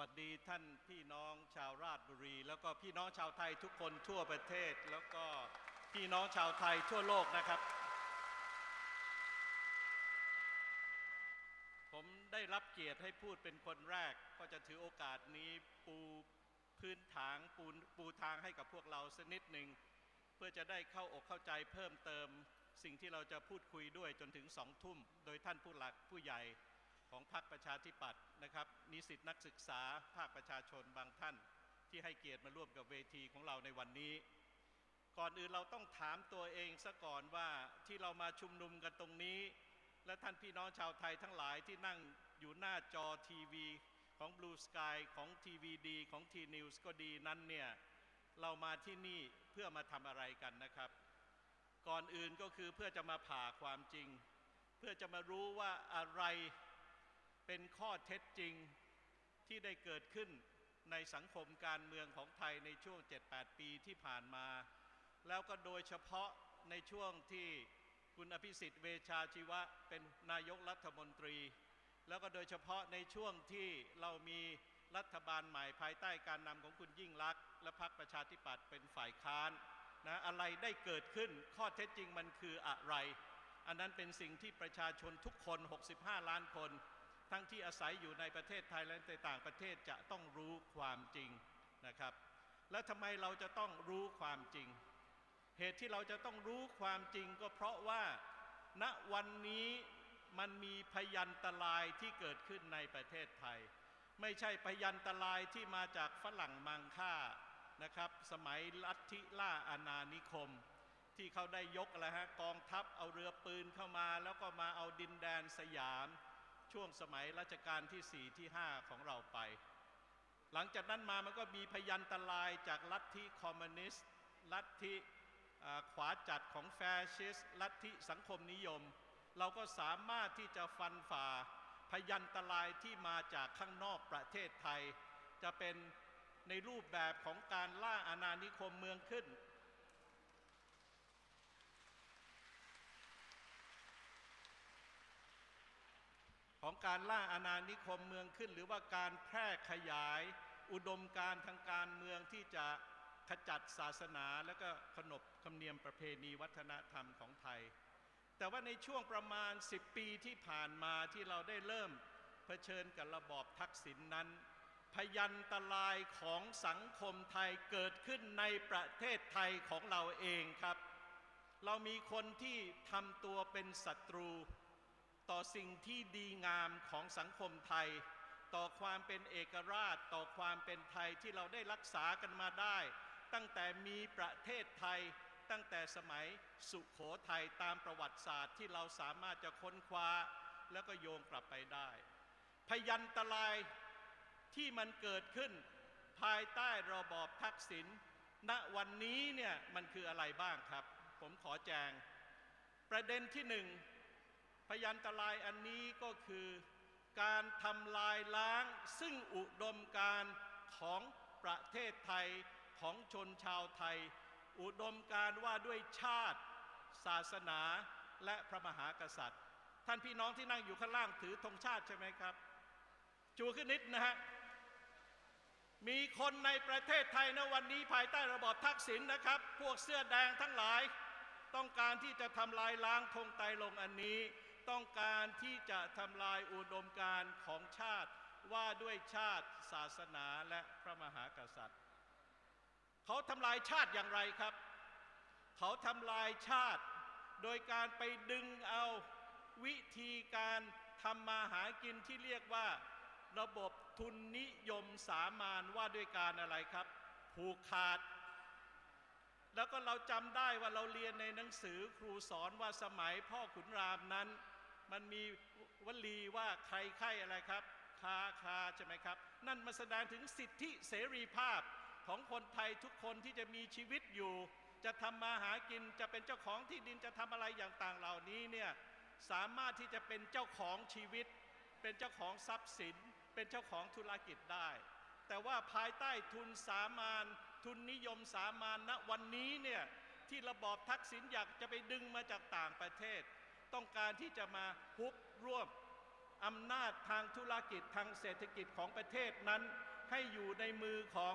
วัสดีท่านพี่น้องชาวราชบุรี แล้วก็พี่น้องชาวไทยทุกคนทั่วประเทศ แล้วก็พี่น้องชาวไทยทั่วโลกนะครับ ผมได้รับเกียรติให้พูดเป็นคนแรก ก็จะถือโอกาสนี้ปูพื้นฐานปูปูทางให้กับพวกเราสักนิดหนึ่งเพื่อจะได้เข้าอกเข้าใจเพิ่มเติม สิ่งที่เราจะพูดคุยด้วยจนถึงสองทุ่ม โดยท่านผู้หลักผู้ใหญ่ของพรรคประชาธิปัตย์นะครับ นิสิตนักศึกษาภาคประชาชนบางท่าน ที่ให้เกียรติมาร่วมกับเวทีของเราในวันนี้ ก่อนอื่นเราต้องถามตัวเองซะก่อนว่าที่เรามาชุมนุมกันตรงนี้ และท่านพี่น้องชาวไทยทั้งหลายที่นั่งอยู่หน้าจอทีวีของ Blue Sky ของ TVD ของ T News ก็ดีนั้นเนี่ยเรามาที่นี่เพื่อมาทำอะไรกันนะครับ ก่อนอื่นก็คือเพื่อจะมาผ่าความจริง เพื่อจะมารู้ว่าอะไรเป็นข้อเท็จจริง ที่ได้เกิดขึ้นในสังคมการเมืองของไทยในช่วง 7-8 ปีที่ผ่านมา แล้วก็โดยเฉพาะในช่วงที่คุณอภิสิทธิ์เวชาชีวะเป็นนายกรัฐมนตรี แล้วก็โดยเฉพาะในช่วงที่เรามีรัฐบาลใหม่ภายใต้การนำของคุณยิ่งลักษณ์และพรรคประชาธิปัตย์เป็นฝ่ายค้านนะอะไรได้เกิดขึ้นข้อเท็จจริงมันคืออะไร อันนั้นเป็นสิ่งที่ประชาชนทุกคน 65 ล้านคน ทั้งที่อาศัยอยู่ในประเทศไทยและในต่างประเทศจะต้องรู้ความจริงนะครับ และทำไมเราจะต้องรู้ความจริง เหตุที่เราจะต้องรู้ความจริงก็เพราะว่าณวันนี้มันมีพยันตรายที่เกิดขึ้นในประเทศไทย ไม่ใช่พยันตรายที่มาจากฝรั่งมังค่านะครับ สมัยลัทธิล่าอาณานิคม ที่เขาได้ยกอะไรฮะกองทัพเอาเรือปืนเข้ามา แล้วก็มาเอาดินแดนสยาม ช่วงสมัยรัชกาลที่ 4 ที่ 5 ของเราไป หลังจากนั้นมามันก็มีพยันตรายจากลัทธิคอมมิวนิสต์ลัทธิอ่ขวาจัดของแฟชิสต์ลัทธิสังคมนิยม เราก็สามารถที่จะฟันฝ่าพยันตรายที่มาจากข้างนอกประเทศไทย จะเป็นในรูปแบบของการล่าอาณานิคมเมืองขึ้น ของการล่าอาณานิคมเมืองขึ้น หรือว่าการแพร่ขยาย อุดมการทางการเมืองที่จะขจัดศาสนาและก็ขนบธรรมเนียมประเพณีวัฒนธรรมของไทย แต่ว่าในช่วงประมาณ 10 ปีที่ผ่านมาที่เราได้เริ่มเผชิญกับระบอบทักษิณนนั้น พยันตรายของสังคมไทยเกิดขึ้นในประเทศไทยของเราเองครับ เรามีคนที่ทำตัวเป็นศัตรู ต่อสิ่งที่ดีงามของสังคมไทย ต่อความเป็นเอกราช ต่อความเป็นไทยที่เราได้รักษากันมาได้ ตั้งแต่มีประเทศไทย ตั้งแต่สมัยสุขโขทัยตามประวัติศาสตร์ที่เราสามารถจะค้นคว้า แล้วก็โยงกลับไปได้ พยันตรายที่มันเกิดขึ้นภายใต้ระบอบทักษิณณวันนี้เนี่ยมันคืออะไรบ้างครับ ผมขอแจง ประเด็นที่หนึ่ง พยันตรายอันนี้ก็คือการทำลายล้างซึ่งอุดมการของประเทศไทยของชนชาวไทย อุดมการว่าด้วยชาติ ศาสนาและพระมหากษัตริย์ ท่านพี่น้องที่นั่งอยู่ข้างล่างถือธงชาติใช่ไหมครับ จูขึ้นนิดนะฮะมีคนในประเทศไทยนะวันนี้ภายใต้ระบอบทักษิณนะครับ พวกเสื้อแดงทั้งหลาย ต้องการที่จะทำลายล้างธงไตลงอันนี้ ต้องการที่จะทำลายอุดมการณ์ของชาติว่าด้วยชาติศาสนาและพระมหากษัตริย์ เขาทำลายชาติอย่างไรครับ เขาทำลายชาติ โดยการไปดึงเอาวิธีการทำมาหากินที่เรียกว่าระบบทุนนิยมสามานว่าด้วยการอะไรครับ ผูกขาด แล้วก็เราจำได้ว่าเราเรียนในหนังสือครูสอนว่าสมัยพ่อขุนรามนั้น มันมีวลีว่าใครใครอะไรครับ คาคาใช่ไหมครับ นั่นมาแสดงถึงสิทธิเสรีภาพของคนไทยทุกคนที่จะมีชีวิตอยู่ จะทำมาหากินจะเป็นเจ้าของที่ดินจะทำอะไรอย่างต่างเหล่านี้เนี่ยสามารถที่จะเป็นเจ้าของชีวิต เป็นเจ้าของทรัพย์สิน เป็นเจ้าของธุรกิจได้ แต่ว่าภายใต้ทุนสามานทุนนิยมสามานณวันนี้เนี่ยที่ระบอบทักษิณอยากจะไปดึงมาจากต่างประเทศ ต้องการที่จะมาฮุบรวบอำนาจทางธุรกิจทางเศรษฐกิจของประเทศนั้น ให้อยู่ในมือของ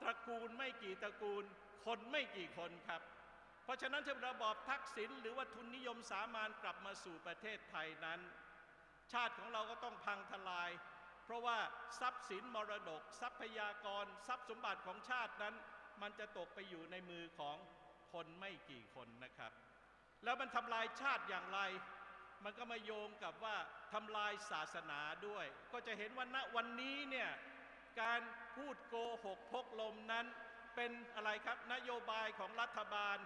ตระกูลไม่กี่ตระกูล คนไม่กี่คนครับ เพราะฉะนั้นถ้าระบอบทักษิณหรือว่าทุนนิยมสามานกลับมาสู่ประเทศไทยนั้น ชาติของเราก็ต้องพังทลาย เพราะว่าทรัพย์สินมรดก ทรัพยากร ทรัพย์สมบัติของชาตินั้น มันจะตกไปอยู่ในมือของคนไม่กี่คนนะครับ แล้วมันทำลายชาติอย่างไร มันก็มาโยงกับว่าทำลายศาสนาด้วย ก็จะเห็นว่าณวันนี้เนี่ยการพูดโกหกพกลมนั้นเป็นอะไรครับนโยบายของรัฐบาล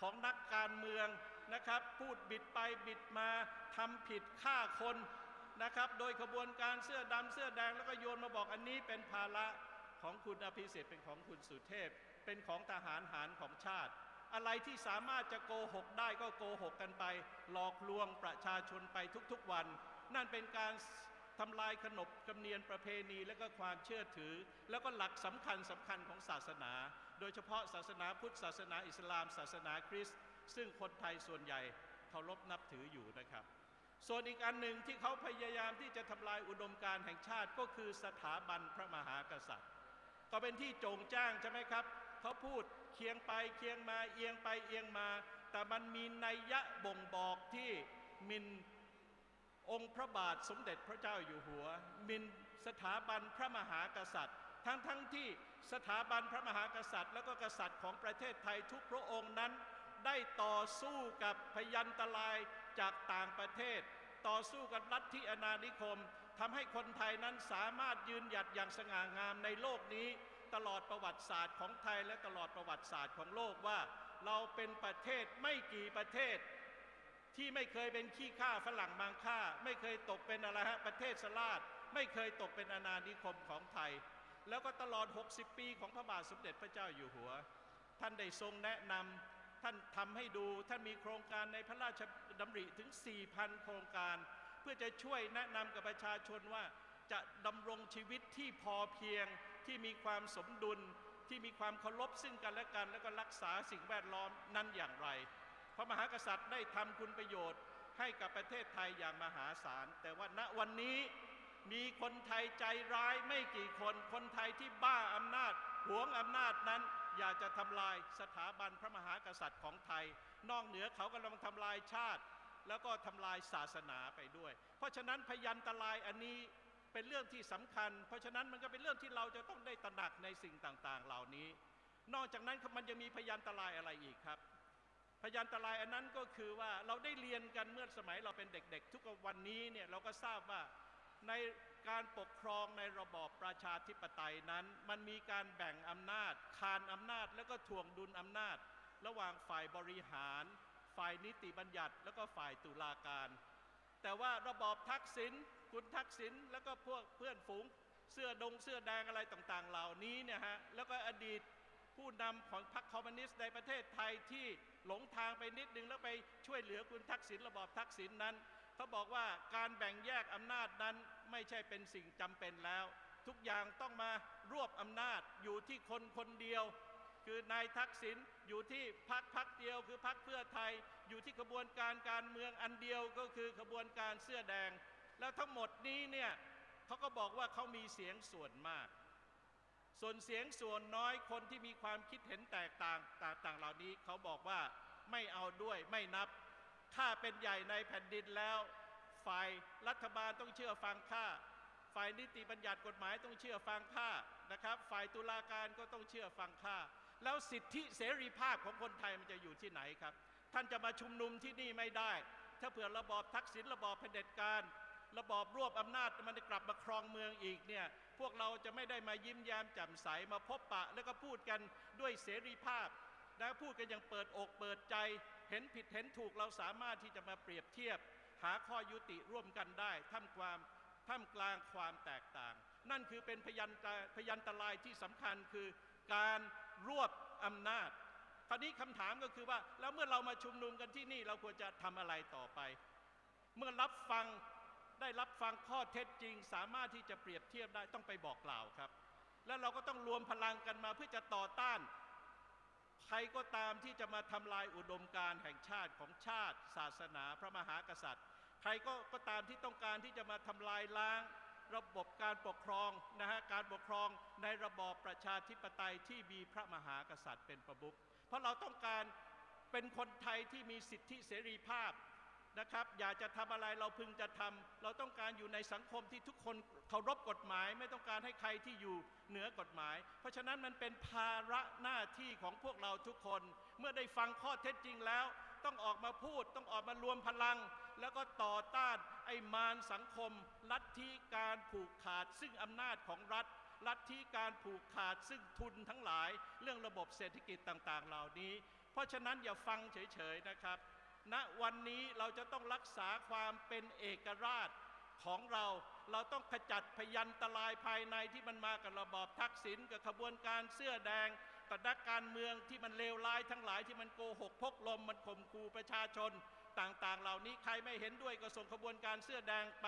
ของนักการเมืองนะครับ พูดบิดไปบิดมาทำผิดฆ่าคนนะครับ โดยขบวนการเสื้อดำเสื้อแดงแล้วก็โยนมาบอกอันนี้เป็นภาระของคุณอภิสิทธิ์เป็นของคุณสุเทพ เป็นของทหารหารของชาติ อะไรที่สามารถจะโกหกได้ก็โกหกกันไป หลอกลวงประชาชนไปทุกๆวัน นั่นเป็นการทำลายขนบธรรมเนียมประเพณีและก็ความเชื่อถือ แล้วก็หลักสำคัญสำคัญของศาสนา โดยเฉพาะศาสนาพุทธศาสนาอิสลาม ศาสนาคริสต์ซึ่งคนไทยส่วนใหญ่เคารพนับถืออยู่นะครับ ส่วนอีกอันหนึ่งที่เขาพยายามที่จะทำลายอุดมการแห่งชาติก็คือสถาบันพระมหากษัตริย์ ก็เป็นที่โจงจ้างใช่ไหมครับ เขาพูด เคียงไปเคียงมาเอียงไปเอียงมา แต่มันมีนัยยะบ่งบอกที่มินองค์พระบาทสมเด็จพระเจ้าอยู่หัว มินสถาบันพระมหากษัตริย์ ทั้งทั้งที่สถาบันพระมหากษัตริย์ แล้วก็กษัตริย์ของประเทศไทยทุกพระองค์นั้น ได้ต่อสู้กับพยันตรายจากต่างประเทศ ต่อสู้กับลัทธิอาณานิคมทำให้คนไทยนั้นสามารถยืนหยัดอย่างสง่างามในโลกนี้ ตลอดประวัติศาสตร์ของไทยและตลอดประวัติศาสตร์ของโลกว่า เราเป็นประเทศไม่กี่ประเทศ ที่ไม่เคยเป็นขี้ข้าฝรั่งบางค่า ไม่เคยตกเป็นอะไรฮะประเทศสลาดไม่เคยตกเป็นอาณานิคมของไทย แล้วก็ตลอด 60 ปีของพระบาทสมเด็จพระเจ้าอยู่หัว ท่านได้ทรงแนะนำท่านทำให้ดูท่านมีโครงการในพระราชดำริถึง 4,000 โครงการ เพื่อจะช่วยแนะนำกับประชาชนว่าจะดำรงชีวิตที่พอเพียง ที่มีความสมดุลที่มีความเคารพซึ่งกันและกัน แล้วก็รักษาสิ่งแวดล้อมนั้นอย่างไร พระมหากษัตริย์ได้ทำคุณประโยชน์ ให้กับประเทศไทยอย่างมหาศาล แต่ว่าณวันนี้มีคนไทยใจร้ายไม่กี่คน คนไทยที่บ้าอำนาจหวงอำนาจนั้น อยากจะทำลายสถาบันพระมหากษัตริย์ของไทย นอกเหนือเขากำลังทำลายชาติ แล้วก็ทำลายศาสนาไปด้วย เพราะฉะนั้นพยันตรายอันนี้ เป็นเรื่องที่สำคัญ เพราะฉะนั้นมันก็เป็นเรื่องที่เราจะต้องได้ตระหนักในสิ่งต่างๆ เหล่านี้ นอกจากนั้นมันจะมีพยันตรายอะไรอีกครับ พยันตรายอันนั้นก็คือว่าเราได้เรียนกันเมื่อสมัยเราเป็นเด็ก ๆ ทุกวันนี้เนี่ยเราก็ทราบว่าในการปกครองในระบอบประชาธิปไตยนั้น มันมีการแบ่งอำนาจ คานอำนาจ แล้วก็ถ่วงดุลอำนาจ ระหว่างฝ่ายบริหาร ฝ่ายนิติบัญญัติ แล้วก็ฝ่ายตุลาการ แต่ว่าระบอบทักษิณ คุณทักษิณแล้วก็พวกเพื่อนฝูงเสื้อดงเสื้อแดงอะไรต่างๆ เหล่านี้เนี่ยฮะแล้วก็อดีตผู้นำของพรรคคอมมิวนิสต์ในประเทศไทยที่หลงทางไปนิดนึงแล้วไปช่วยเหลือคุณทักษิณระบอบทักษิณนั้นเขาบอกว่าการแบ่งแยกอำนาจนั้นไม่ใช่เป็นสิ่งจำเป็นแล้ว ทุกอย่างต้องมารวบอำนาจอยู่ที่คนคนเดียว คือนายทักษิณอยู่ที่พักพักเดียว คือพักเพื่อไทย อยู่ที่ขบวนการการเมืองอันเดียวก็คือขบวนการเสื้อแดง แล้วทั้งหมดนี้เนี่ยเขาก็บอกว่าเขามีเสียงส่วนมาก ส่วนเสียงส่วนน้อยคนที่มีความคิดเห็นแตกต่างต่างๆเหล่านี้เขาบอกว่าไม่เอาด้วยไม่นับ ถ้าเป็นใหญ่ในแผ่นดินแล้ว ฝ่ายรัฐบาลต้องเชื่อฟังข้าฝ่ายนิติบัญญัติกฎหมายต้องเชื่อฟังข้านะครับ ฝ่ายตุลาการก็ต้องเชื่อฟังข้าแล้วสิทธิเสรีภาพของคนไทยมันจะอยู่ที่ไหนครับ ท่านจะมาชุมนุมที่นี่ไม่ได้ ถ้าเผื่อระบอบทักษิณระบอบเผด็จการ ระบอบรวบอำนาจมันจะกลับมาครองเมืองอีกเนี่ยพวกเราจะไม่ได้มายิ้มแย้มแจ่มใสมาพบปะ แล้วก็พูดกันด้วยเสรีภาพนะพูดกันอย่างเปิดอกเปิดใจ เห็นผิดเห็นถูกเราสามารถที่จะมาเปรียบเทียบ หาข้อยุติร่วมกันได้ท่ามความท่ามกลางความแตกต่าง นั่นคือเป็นพยันตพยันตรายที่สำคัญคือการรวบอำนาจคราวนี้คำถามก็คือว่าแล้วเมื่อเรามาชุมนุมกันที่นี่เราควรจะทำอะไรต่อไป เมื่อรับฟัง ได้รับฟังข้อเท็จจริง สามารถที่จะเปรียบเทียบได้ต้องไปบอกกล่าวครับ แล้วเราก็ต้องรวมพลังกันมาเพื่อจะต่อต้าน ใครก็ตามที่จะมาทำลายอุดมการแห่งชาติของชาติ ศาสนาพระมหากษัตริย์ ใครก็ก็ตามที่ต้องการที่จะมาทำลายล้าง ระบบการปกครองนะฮะการปกครองในระบอบประชาธิปไตยที่มีพระมหากษัตริย์เป็นประมุขเพราะเราต้องการเป็นคนไทยที่มีสิทธิเสรีภาพ นะครับ อยากจะทำอะไรเราพึงจะทำเราต้องการอยู่ในสังคมที่ทุกคนเคารพกฎหมาย ไม่ต้องการให้ใครที่อยู่เหนือกฎหมาย เพราะฉะนั้นมันเป็นภาระหน้าที่ของพวกเราทุกคน เมื่อได้ฟังข้อเท็จจริงแล้ว ต้องออกมาพูด ต้องออกมารวมพลัง แล้วก็ต่อต้านไอ้มารสังคม ลัทธิการผูกขาดซึ่งอำนาจของรัฐลัทธิการผูกขาดซึ่งทุนทั้งหลาย เรื่องระบบเศรษฐกิจต่างๆ เหล่านี้ เพราะฉะนั้นอย่าฟังเฉยๆนะครับ ณวันนี้เราจะต้องรักษาความเป็นเอกราชของเราเราต้องขจัดพยันตรายภายในที่มันมากับระบอบทักษิณกับขบวนการเสื้อแดงกับนักการเมืองที่มันเลวร้ายทั้งหลายที่มันโกหกพกลมมันข่มขู่ประชาชน ต่างๆ เหล่านี้ใครไม่เห็นด้วยก็ส่งขบวนการเสื้อแดงไป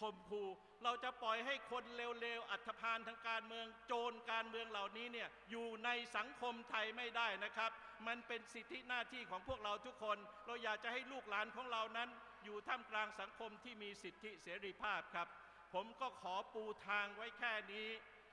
ข่มขู่เราจะปล่อยให้คนเลวๆ อัธพาลทางการเมืองโจรการเมืองเหล่านี้เนี่ยอยู่ในสังคมไทยไม่ได้นะครับ มันเป็นสิทธิหน้าที่ของพวกเราทุกคน เราอยากจะให้ลูกหลานของเรานั้น อยู่ท่ามกลางสังคมที่มีสิทธิเสรีภาพครับ ผมก็ขอปูทางไว้แค่นี้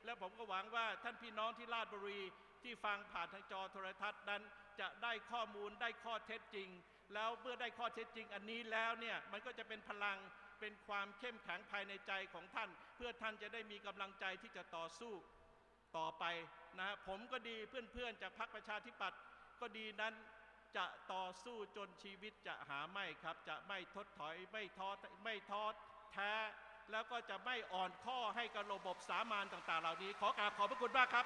และผมก็หวังว่าท่านพี่น้องที่ราชบุรีที่ฟังผ่านทางจอโทรทัศน์นั้น จะได้ข้อมูลได้ข้อเท็จจริง แล้วเมื่อได้ข้อเท็จจริง อันนี้แล้วเนี่ยมันก็จะเป็นพลัง เป็นความเข้มแข็งภายในใจของท่าน เพื่อท่านจะได้มีกำลังใจที่จะต่อสู้ต่อไปนะฮะผมก็ดีเพื่อนๆ จากพรรคประชาธิปัตย์ก็ดีนั้นจะต่อสู้จนชีวิตจะหาไม่ครับ จะไม่ทดถอยไม่ท้อไม่ท้อแท้ แล้วก็จะไม่อ่อนข้อให้กับระบบสามานต่าง ๆ เหล่านี้ ขอกราบขอบพระคุณมากครับ